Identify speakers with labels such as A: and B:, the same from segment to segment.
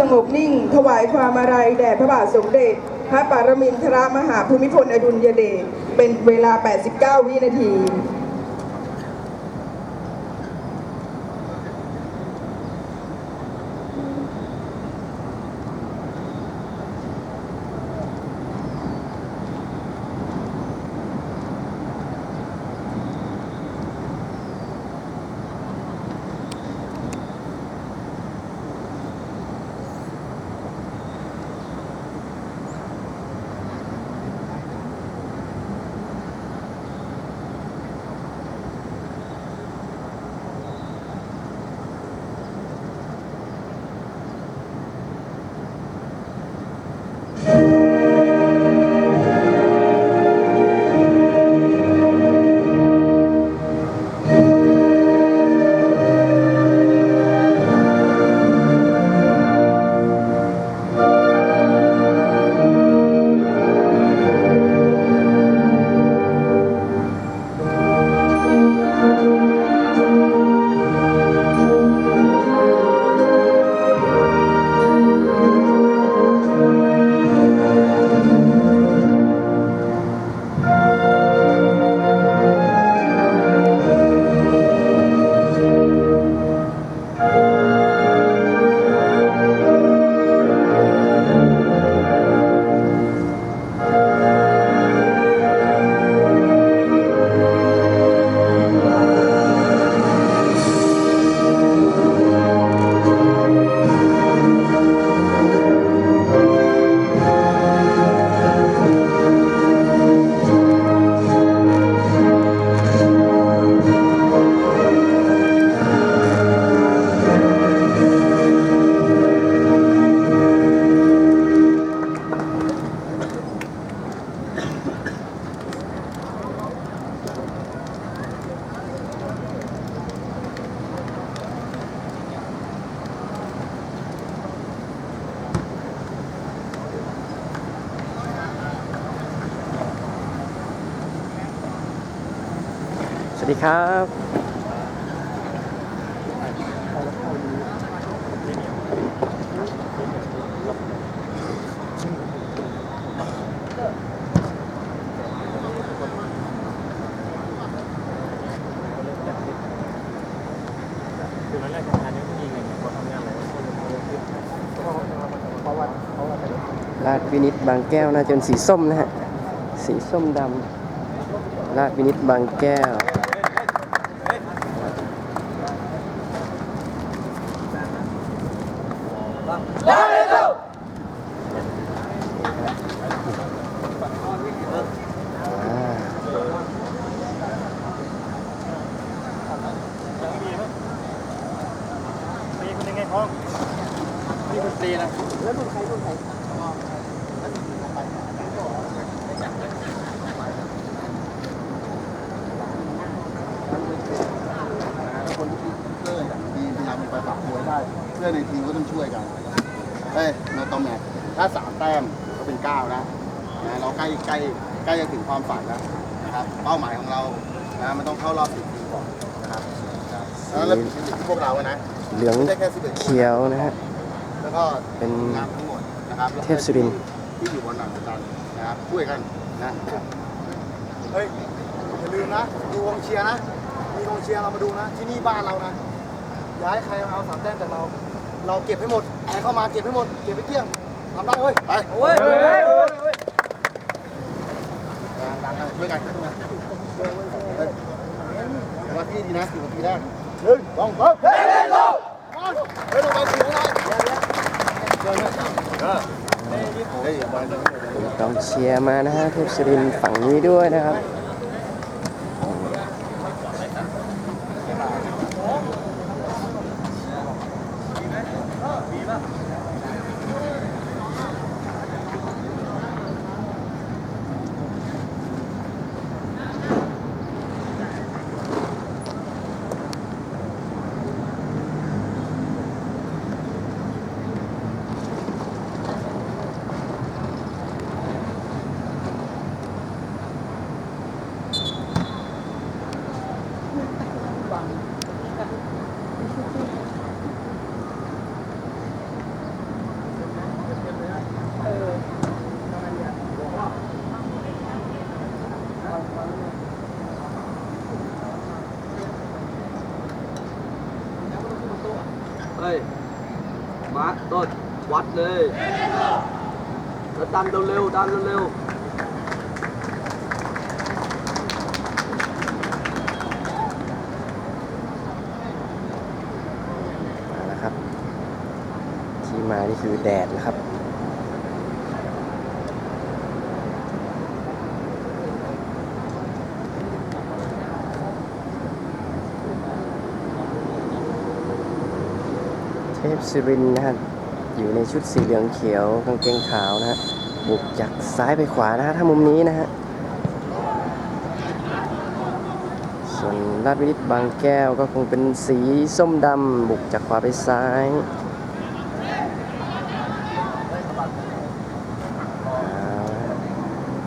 A: สงบนิ่ง ถวายความอาลัยแด่พระบาทสมเด็จ พระปรมินทรมหาภูมิพลอดุลยเดชเป็นเวลา 89 วินาที
B: วิ
C: นิต
B: บางแก้วน่าจะเป็นสีส้มนะฮะ สีส้มดำลาดวินิตบางแก้วอ่า
C: ตีคนยังไงพ้องนี่คนตีนะ
D: คนที่เพื่อนทีมพยายามไปปรับตัวได้ เพื่อนในทีมก็ต้องช่วยกัน เอ้ยโนตอมแมทถ้าสามแต้มก็เป็นเก้านะนะเราใก ล้ใกล้ใกล้จะถึงความฝันแล้วนะครับ เป้าหมายของเรานะมันต้องเข้ารอบสิบทีมก่อนนะครับแล้วเราเป็นที่พวกเราอะนะ
B: เหลือง
D: ไม่ใช่แค่สิบเอ็ด
B: เขียวนะฮะ
D: แล้วก็
B: เป็น
D: งานทั้งหมดนะครับ
B: เทพสุรินทร์
D: ที่อยู่บนหลังกันนะครับช่วยกันนะเฮ้ยอย่าลืมนะดูกองเชียร์นะ มีกองเชียร์เรามาดูนะ ที่นี่บ้านเรานะอย่าให้ใครมาเอาสามแต้มจากเรา เราเก็บให้หมดใครเข้ามาเก็บให้หมดเก็บไปเกลี้ยงทำได้เว้ยไปโอ้ยดังๆกัน ช่วยกันช่วยกันว่าพี่ดีนะสี่นาทีแรกหนึ่งสองสามเฮ้ยเฮ้ยเฮ้ยลงไปสี่ของเราเดี๋ยเฮ้ยเฮ้ยเฮ้ยบอลจะ
B: กองเชียร์มานะฮะเทพสรินฝั่งนี้ด้วยนะครับ
E: แล้วดันเร็วๆดันเร็ว
B: มาแล้วครับที่มานี่คือแดดนะครับ เทพศิรินทร์นะฮะ อยู่ในชุดสีเหลืองเขียวกางเกงขาวนะฮะบุกจากซ้ายไปขวานะฮะถ้ามุมนี้นะฮะส่วนราชวินิตบางแก้วก็คงเป็นสีส้มดำบุกจากขวาไปซ้าย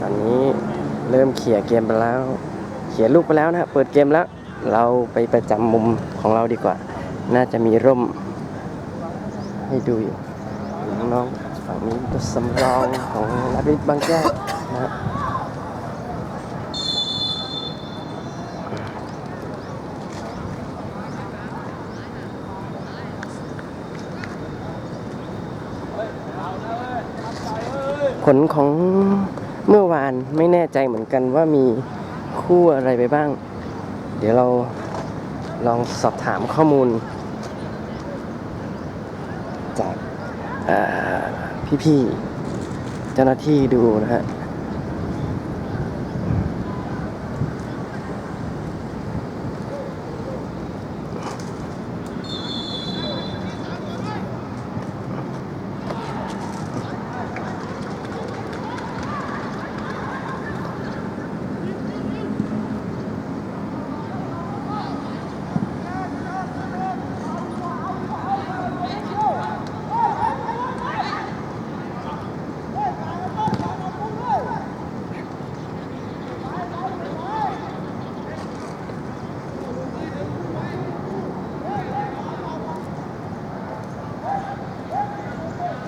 B: ตอนนี้เริ่มเขี่ยเกมไปแล้ว เขี่ยลูกไปแล้วนะฮะเปิดเกมแล้วเราไปประจำมุมของเราดีกว่า น่าจะมีร่มให้ดูอยู่ น้องๆฝั่งนี้ตัวสำรองของราชวินบางแก้วนะผลของเมื่อวานไม่แน่ใจเหมือนกันว่ามีคู่อะไรไปบ้าง เดี๋ยวเราลองสอบถามข้อมูลจาก พี่ๆเจ้าหน้าที่ดูนะฮะ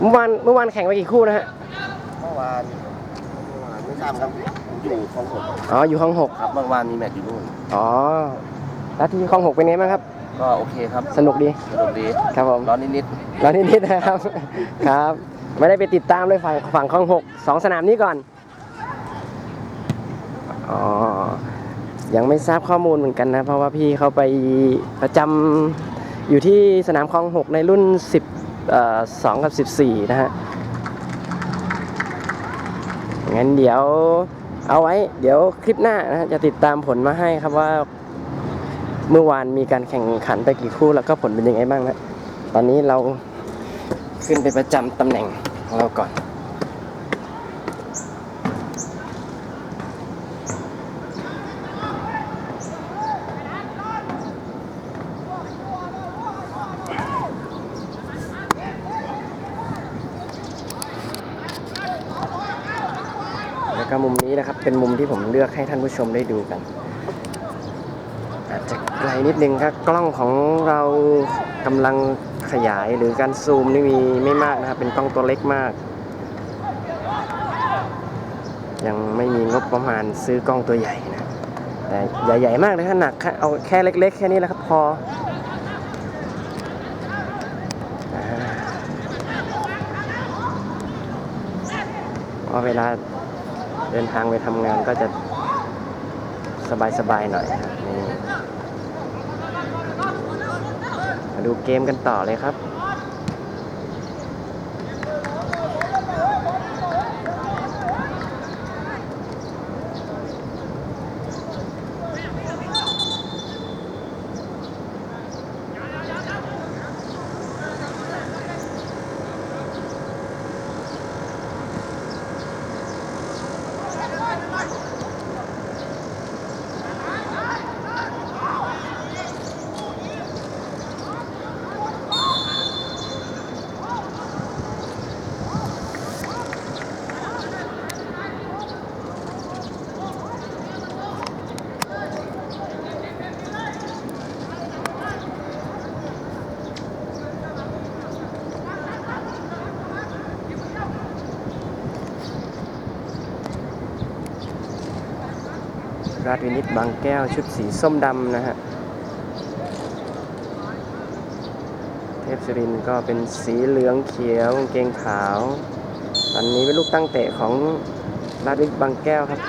B: มื่อวานเมื่อวานแข่งไปกี่คู่นะฮะ
F: เมื่อวานเมื่อวานไม่ทราบครับผมอยู่คลองหก
B: อ๋ออยู่ห้องหก
F: ครับเมื่อวานมีแมตช์อยู่นู่น
B: อ๋อแล้วที่ห้องหกเป็นไงบ้างครับ
F: ก็โอเคครับ
B: สนุกดี
F: สนุกดี
B: ครับผม
F: ร้อนนิด
B: รอนิดๆนะครับครับ ไม่ได้ไปติดตามเลยฝั่งฝั่งคลองหกสองสนามนี้ก่อนอ๋อยังไม่ทราบข้อมูลเหมือนกันนะ เพราะว่าพี่เขาไปประจำอยู่ที่สนามคลองหกในรุ่น10 สองกับสิบสี่นะฮะงั้นเดี๋ยวเอาไว้ เดี๋ยวคลิปหน้านะฮะจะติดตามผลมาให้ครับว่า เมื่อวานมีการแข่งขันไปกี่คู่แล้วก็ผลเป็นยังไงบ้างนะ ตอนนี้เราขึ้นไปประจำตำแหน่งของเราก่อน ก็มุมนี้นะครับ เป็นมุมที่ผมเลือกให้ท่านผู้ชมได้ดูกัน อาจจะไกลนิดนึงครับกล้องของเรากำลังขยายหรือการซูมนี่มีไม่มากนะครับ เป็นกล้องตัวเล็กมาก ยังไม่มีงบประมาณซื้อกล้องตัวใหญ่นะ แต่ใหญ่ๆมากเลยถ้าหนักแค่เอาแค่เล็ก ๆ แค่นี้แหละครับพอเพราเวลา เดินทางไปทำงานก็จะสบายๆหน่อยครับนี่มาดูเกมกันต่อเลยครับ ราชวินิตบางแก้วชุดสีส้มดำนะฮะ เทพศิรินก็เป็นสีเหลืองเขียวเกงขาว ตอนนี้เป็นลูกตั้งเตะของลาดวิกบางแก้วครับ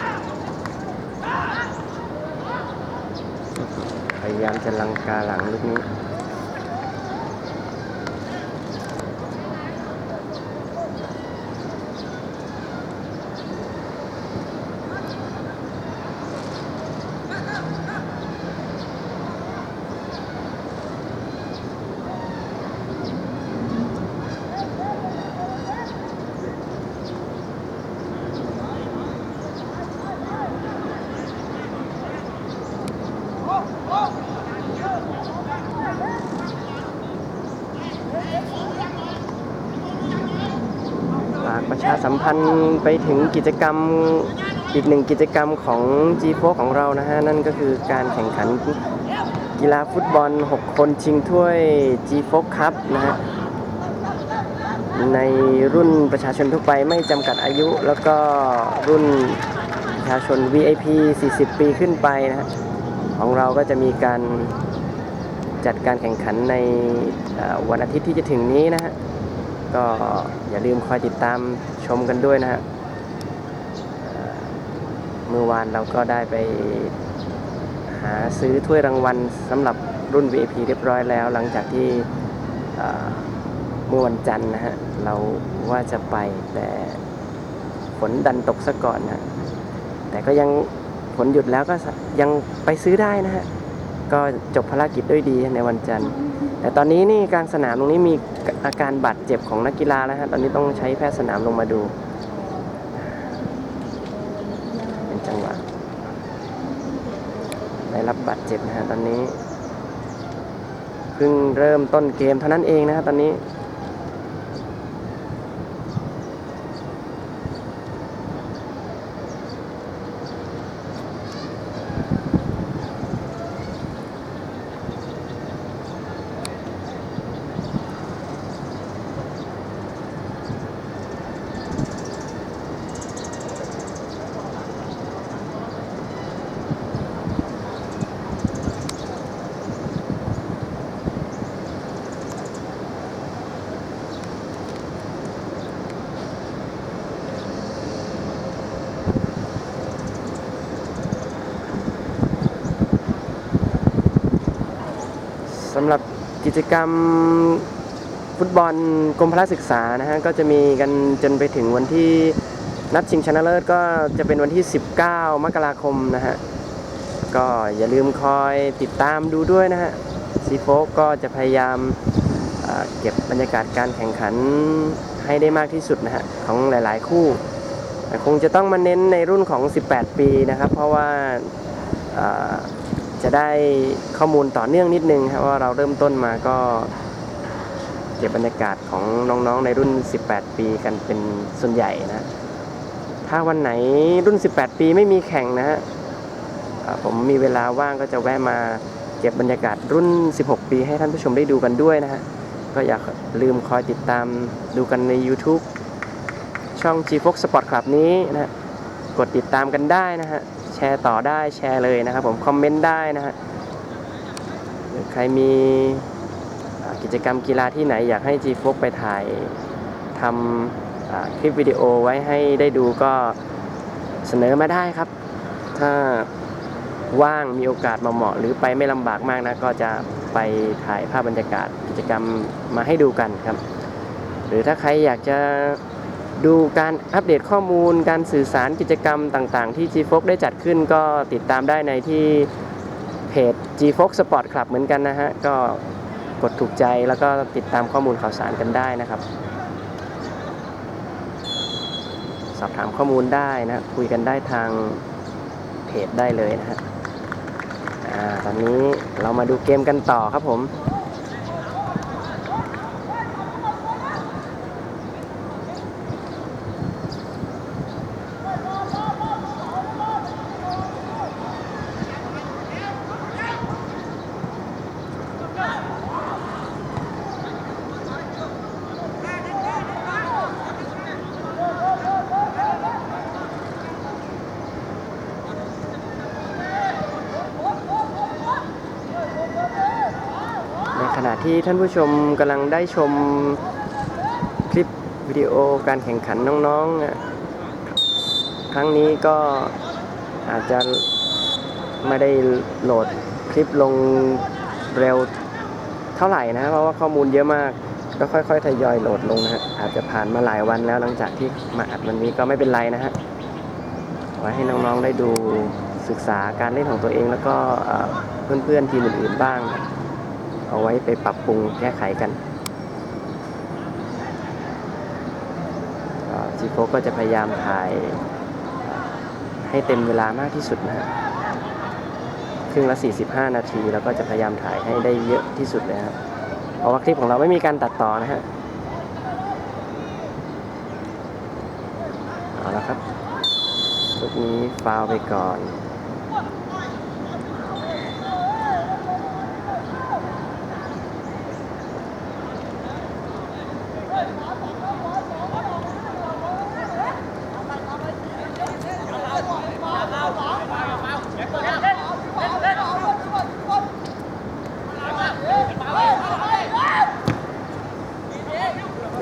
B: พยายามจะลังกาหลังลูกนี้ ชาสัมพันธ์ไปถึงกิจกรรมอีกหนึ่งกิจกรรมของ g ีโฟของเรานะฮะ นั่นก็คือการแข่งขันกีฬาฟุตบอล 6 คนชิงถ้วย g ีโฟคัพนะฮะ ในรุ่นประชาชนทั่วไปไม่จำกัดอายุ แล้วก็รุ่นประชาชน VIP 40 ปีขึ้นไปนะฮะ ของเราก็จะมีการจัดการแข่งขันในวันอาทิตย์ที่จะถึงนี้นะฮะ ก็อย่าลืมคอยติดตามชมกันด้วยนะฮะเมื่อวานเราก็ได้ไปหาซื้อถ้วยรางวัลสำหรับรุ่น VIP เรียบร้อยแล้ว หลังจากที่เมื่อวันจันทร์นะฮะ เราว่าจะไปแต่ฝนดันตกซะก่อนนะแต่ก็ยังฝนหยุดแล้วก็ยังไปซื้อได้นะฮะ ก็จบภารกิจด้วยดีในวันจันทร์ แต่ตอนนี้นี่กลางสนามตรงนี้มีอาการบาดเจ็บของนักกีฬาแล้วฮะตอนนี้ต้องใช้แพทย์สนามลงมาดูเป็นจังหวะได้รับบาดเจ็บนะฮะตอนนี้เพิ่งเริ่มต้นเกมเท่านั้นเองนะฮะตอนนี้ สำหรับกิจกรรมฟุตบอลกรมพละศึกษานะฮะก็จะมีกันจนไปถึงวันที่นัดชิงชนะเลิศก็จะเป็นวันที่ 19 มกราคมนะฮะก็อย่าลืมคอยติดตามดูด้วยนะฮะซีโฟกก็จะพยายามเก็บบรรยากาศการแข่งขันให้ได้มากที่สุดนะฮะของหลาย ๆ คู่คงจะต้องมาเน้นในรุ่นของ 18 ปีนะครับ เพราะว่า จะได้ข้อมูลต่อเนื่องนิดนึงครับว่าเราเริ่มต้นมาก็ เก็บบรรยากาศของน้องๆในรุ่น 18 ปีกันเป็นส่วนใหญ่นะ ถ้าวันไหนรุ่น 18 ปีไม่มีแข่งนะฮะผมมีเวลาว่างก็จะแวะมาเก็บบรรยากาศรุ่น 16 ปีให้ท่านผู้ชมได้ดูกันด้วยนะฮะ ก็อย่าลืมคอยติดตามดูกันใน YouTube ช่อง G Fox Sport Club นี้นะฮะกดติดตามกันได้นะฮะ แชร์ต่อได้แชร์เลยนะครับผมคอมเมนต์ได้นะฮะหรือใครมีกิจกรรมกีฬาที่ไหนอยากให้ G f o ไปถ่ายทำคลิปวิดีโอไว้ให้ได้ดูก็เสนอมาได้ครับ ถ้าว่างมีโอกาสมาเหมาะหรือไปไม่ลำบากมากนะ ก็จะไปถ่ายภาพบรรยากาศกิจกรรมมาให้ดูกันครับ หรือถ้าใครอยากจะ ดูการอัปเดตข้อมูล การสื่อสารกิจกรรมต่างๆ ที่ g f o x ได้จัดขึ้นก็ติดตามได้ในที่เพจ g f o x Sport Club เหมือนกันนะฮะ ก็กดถูกใจแล้วก็ติดตามข้อมูลข่าวสารกันได้นะครับ สอบถามข้อมูลได้นะคุยกันได้ทางเพจได้เลยนะฮะตอนนี้เรามาดูเกมกันต่อครับผม ในขณะที่ท่านผู้ชมกำลังได้ชมคลิปวิดีโอการแข่งขันน้องๆ ครั้งนี้ก็อาจจะไม่ได้โหลดคลิปลงเร็วเท่าไหร่นะ เพราะว่าข้อมูลเยอะมาก ก็ค่อยๆทยอยโหลดลงนะฮะอาจจะผ่านมาหลายวันแล้วหลังจากที่มาอัดวันนี้ก็ไม่เป็นไรนะฮะไว้ให้น้องๆได้ดูศึกษาการเล่นของตัวเองแล้วก็เอ่อเพื่อนๆทีมอื่นๆบ้างนะ เอาไว้ไปปรับปรุงแก้ไขกันจีโฟก็จะพยายามถ่ายให้เต็มเวลามากที่สุดนะฮะครึ่งละ 45 นาที แล้วก็จะพยายามถ่ายให้ได้เยอะที่สุดเลยครับเพราะว่าคลิปของเราไม่มีการตัดต่อนะฮะเอาละครับลูกนี้ฟาวไปก่อน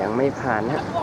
B: ยังไม่ผ่ารนะตอ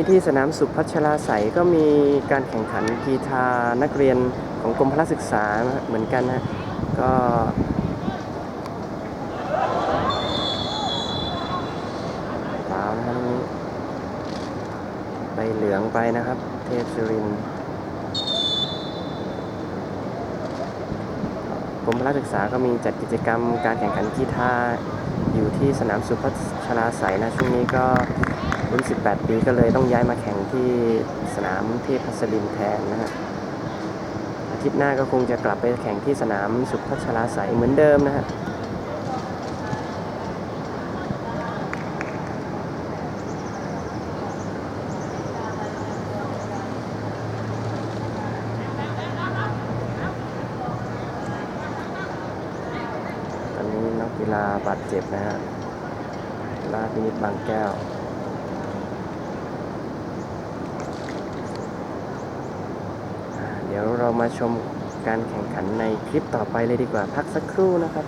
B: นี้ที่สนามสุพัชราไสยก็มีการแข่งขันกีฬานักเรียนของกรมพละศึกษาเหมือนกันนะก็ฟาวนะครับนี้ใบเหลืองไปนะครับ เทพสุรินกรมพละศึกษาก็มีจัดกิจกรรมการแข่งขันกีฬาอยู่ที่สนามสุพัชราไสยนะช่วงนี้ก็ รุ่น 18 ปีก็เลยต้องย้ายมาแข่งที่สนามเทพพัสลินแทนนะฮะอาทิตย์หน้าก็คงจะกลับไปแข่งที่สนามสุพัชราไสยเหมือนเดิมนะฮะตอนนี้นักกีฬาบาดเจ็บนะฮะลาพินิจบางแก้ว อ่าเดี๋ยวเรา มาชมการแข่งขันในคลิปต่อไปเลยดีกว่า พักสักครู่นะครับ